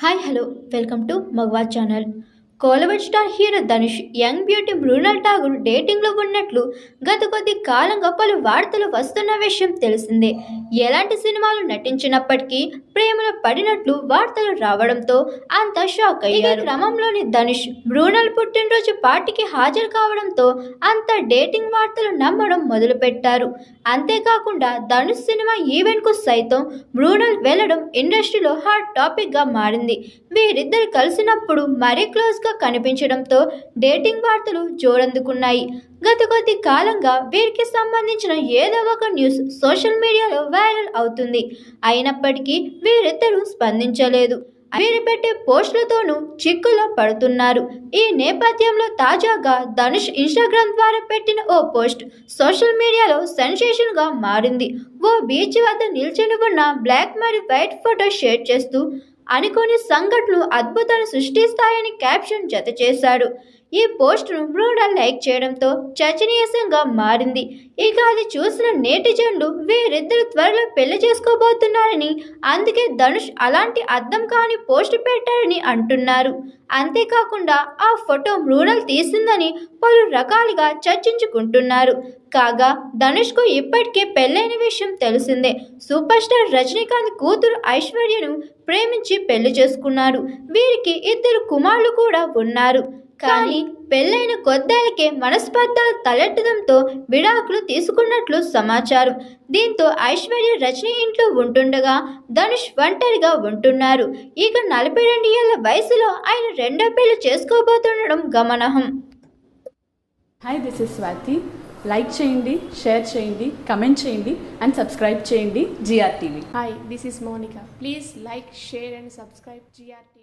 High hello welcome to मगवा channel Kollywood star hero Dhanush young beauty Mrunal Thakur డేటింగ్లో ఉన్నట్లు గత కొద్ది కాలంగా పలు వార్తలు వస్తున్న విషయం తెలిసిందే. ఎలాంటి సినిమాలు నటించినప్పటికీ ప్రేమలో పడినట్లు వార్తలు రావడంతో అంతా షాక్ అయ్యారు. ఈ క్రమంలోని ధనుష్ మృణాల్ పుట్టినరోజు పార్టీకి హాజరు కావడంతో అంతా డేటింగ్ వార్తలు నమ్మడం మొదలుపెట్టారు. అంతేకాకుండా ధనుష్ సినిమా ఈవెంట్కు సైతం మృణాల్ వెళ్ళడం ఇండస్ట్రీలో హాట్ టాపిక్గా మారింది. వీరిద్దరు కలిసినప్పుడు మరీ క్లోజ్గా కనిపించడంతో డేటింగ్ వార్తలు జోరందుకున్నాయి. గత కొద్ది కాలంగా వీరికి సంబంధించిన ఏదో ఒక న్యూస్ సోషల్ మీడియాలో వైరల్ అవుతుంది. అయినప్పటికీ వీరిద్దరూ స్పందించలేదు. వీరు పెట్టే పోస్టులతోనూ చిక్కులో పడుతున్నారు. ఈ నేపథ్యంలో తాజాగా ధనుష్ ఇన్స్టాగ్రామ్ ద్వారా పెట్టిన ఓ పోస్ట్ సోషల్ మీడియాలో సెన్సేషన్గా మారింది. ఓ బీచ్ వద్ద నిల్చొని ఉన్న బ్లాక్ మరియు వైట్ ఫోటో షేర్ చేస్తూ అనుకోని సంఘటనలు అద్భుతాన్ని సృష్టిస్తాయని క్యాప్షన్ జత చేశాడు ఈ పోస్టును బ్రూడా లైక్ చేయడంతో చర్చనీయాంశంగా మారింది. ఇక అది చూసిన నేటిజన్లు వీరిద్దరు త్వరలో పెళ్ళి చేసుకోబోతున్నారని అందుకే ధనుష్ అలాంటి అర్థం కాని పోస్ట్ పెట్టారని అంటున్నారు. అంతేకాకుండా ఆ ఫోటో మృణాల్ తీసిందని పలు రకాలుగా చర్చించుకుంటున్నారు. కాగా ధనుష్కు ఇప్పటికే పెళ్ళైన విషయం తెలిసిందే. సూపర్ స్టార్ రజనీకాంత్ కూతురు ఐశ్వర్యను ప్రేమించి పెళ్ళి చేసుకున్నారు. వీరికి ఇద్దరు కుమారులు కూడా ఉన్నారు. కానీ పెళ్ళైన కొద్దేళ్ళకే మనస్పర్ధలు తలెట్టడంతో విడాకులు తీసుకున్నట్లు సమాచారం. దీంతో ఐశ్వర్య రజనీ ఇంట్లో ఉంటుండగా ధనుష్ ఒంటరిగా ఉంటున్నారు. ఇక నలభై రెండు ఏళ్ళ వయసులో ఆయన రెండో పెళ్ళి చేసుకోబోతుండడం గమనార్హం. Hi this is Swathi like చేయండి షేర్ చేయండి కమెంట్ చేయండి అండ్ సబ్స్క్రైబ్ చేయండి GR TV Hi, this is Monica. Please like, share, and subscribe GRT.